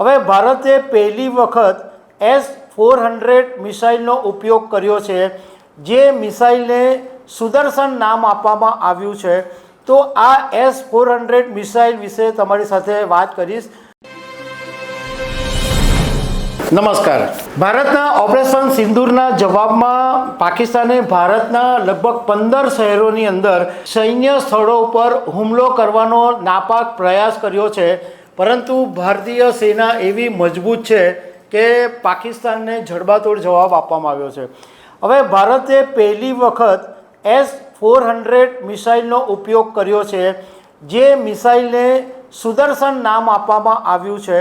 હવે ભારતે પહેલી વખત એસ ફોર હંડ્રેડ મિસાઇલનો ઉપયોગ કર્યો છે, જે મિસાઇલને સુદર્શન નામ આપવામાં આવ્યું છે. તો આ એસ ફોર હંડ્રેડ મિસાઇલ વિશે તમારી સાથે વાત કરીશ. નમસ્કાર. ભારતના ઓપરેશન સિંદૂરના જવાબમાં પાકિસ્તાને ભારતના લગભગ પંદર શહેરોની અંદર સૈન્ય સ્થળો ઉપર હુમલો કરવાનો નાપાક પ્રયાસ કર્યો છે. પરંતુ ભારતીય સેના એવી મજબૂત છે કે પાકિસ્તાનને જડબાતોડ જવાબ આપવામાં આવ્યો છે. હવે ભારતે પહેલી વખત એસ ફોર હંડ્રેડ મિસાઇલનો ઉપયોગ કર્યો છે, જે મિસાઇલને સુદર્શન નામ આપવામાં આવ્યું છે.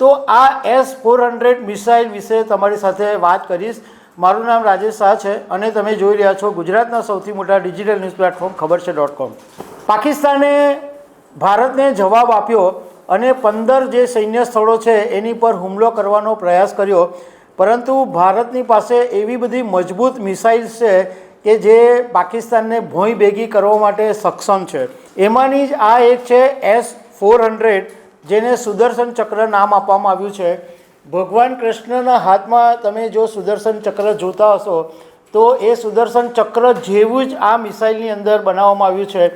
તો આ એસ ફોર હંડ્રેડ મિસાઇલ વિશે તમારી સાથે વાત કરીશ. મારું નામ રાજેશ શાહ છે અને તમે જોઈ રહ્યા છો ગુજરાતના સૌથી મોટા ડિજિટલ ન્યૂઝ પ્લેટફોર્મ ખબર છે ડોટ કોમ. પાકિસ્તાને ભારતને જવાબ આપ્યો અને પંદર જે સૈન્ય સ્થળો છે, એની પર હુમલો કરવાનો પ્રયાસ કર્યો. પરંતુ ભારતની પાસે એવી બધી મજબૂત મિસાઇલ્સ છે કે જે પાકિસ્તાનને ભોંય ભેગી કરવા માટે સક્ષમ છે. એમાંની જ આ એક છે એસ ફોર હંડ્રેડ જેને સુદર્શન ચક્ર નામ આપવામાં આવ્યું છે. ભગવાન કૃષ્ણના હાથમાં તમે જો સુદર્શન ચક્ર જોતા હશો, તો એ સુદર્શન ચક્ર જેવું જ આ મિસાઇલની અંદર બનાવવામાં આવ્યું છે.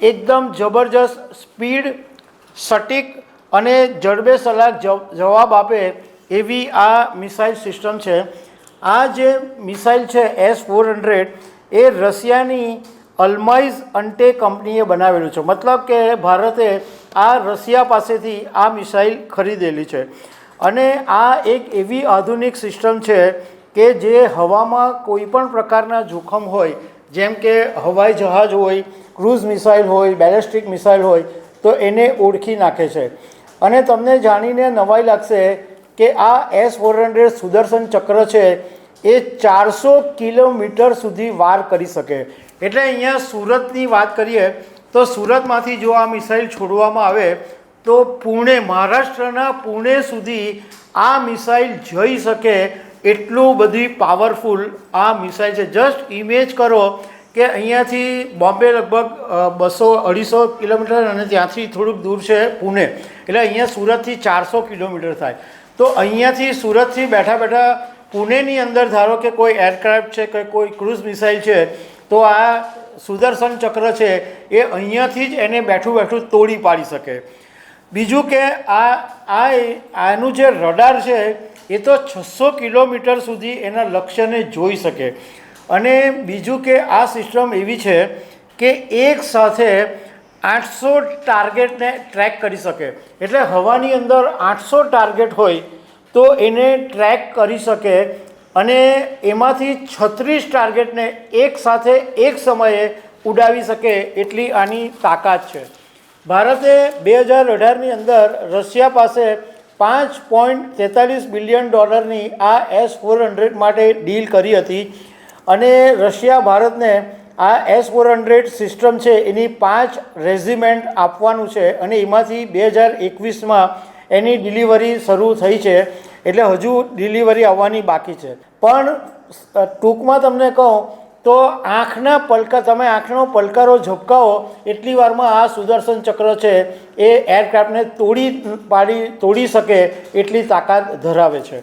એકદમ જબરજસ્ત સ્પીડ સટીક અને જડબે સલાક જવાબ આપે એવી આ મિસાઇલ સિસ્ટમ છે. આ જે મિસાઇલ છે એસ ફોર હંડ્રેડ એ રશિયાની અલ્માઇઝ અંટે કંપનીએ બનાવેલું છે. મતલબ કે ભારતે આ રશિયા પાસેથી આ મિસાઇલ ખરીદેલી છે. અને આ એક એવી આધુનિક સિસ્ટમ છે કે જે હવામાં કોઈ પણ પ્રકારના જોખમ હોય, જેમ કે હવાઈ જહાજ હોય, ક્રૂઝ મિસાઇલ હોય, બેલેસ્ટિક મિસાઇલ હોય તો એને ઓળખી નાખે છે. અને તમને જાણીને નવાઈ લાગશે કે આ એસ ફોર હંડ્રેડ સુદર્શન ચક્ર છે, એ ચારસો કિલોમીટર સુધી વાર કરી શકે. એટલે અહીંયા સુરતની વાત કરીએ, તો સુરતમાંથી જો આ મિસાઇલ છોડવામાં આવે, તો પુણે, મહારાષ્ટ્રના પુણે સુધી આ મિસાઇલ જઈ શકે. એટલું બધી પાવરફુલ આ મિસાઇલ છે. જસ્ટ ઇમેજ કરો કે અહીંયાથી બોમ્બે લગભગ બસો અઢીસો કિલોમીટર અને ત્યાંથી થોડુંક દૂર છે પુણે. એટલે અહીંયા સુરતથી ચારસો કિલોમીટર થાય. તો અહીંયાથી સુરતથી બેઠા બેઠા પુણેની અંદર ધારો કે કોઈ એરક્રાફ્ટ છે કે કોઈ ક્રૂઝ મિસાઇલ છે, તો આ સુદર્શન ચક્ર છે એ અહીંયાથી જ એને બેઠું બેઠું તોડી પાડી શકે. બીજું કે આ આ આનું જે રડાર છે એ તો છસો કિલોમીટર સુધી એના લક્ષ્યને જોઈ શકે. અને બીજું કે આ સિસ્ટમ એવી છે કે એક સાથે આઠસો ટાર્ગેટને ટ્રેક કરી શકે. એટલે હવાની અંદર આઠસો ટાર્ગેટ હોય તો એને ટ્રેક કરી શકે અને એમાંથી છત્રીસ ટાર્ગેટને એક સાથે એક સમયે ઉડાવી શકે એટલી આની તાકાત છે. ભારતે બે હજાર અઢારની અંદર રશિયા પાસે પાંચ પોઈન્ટ તેતાલીસ બિલિયન ડોલરની આ એસ ફોર હંડ્રેડ માટે ડીલ કરી હતી. અને રશિયા, ભારતને આ એસ ફોર હંડ્રેડ સિસ્ટમ છે, એની પાંચ રેઝિમેન્ટ આપવાનું છે અને એમાંથી બે હજાર એકવીસમાં એની ડિલિવરી શરૂ થઈ છે, એટલે હજુ ડિલિવરી આવવાની બાકી છે. પણ ટૂંકમાં તમને કહું તો આંખના પલકા, તમે આંખનો પલકારો ઝબકાવો, એટલી વારમાં આ સુદર્શન ચક્ર છે, એ એરક્રાફ્ટને તોડી, પાડી, તોડી શકે એટલી તાકાત ધરાવે છે.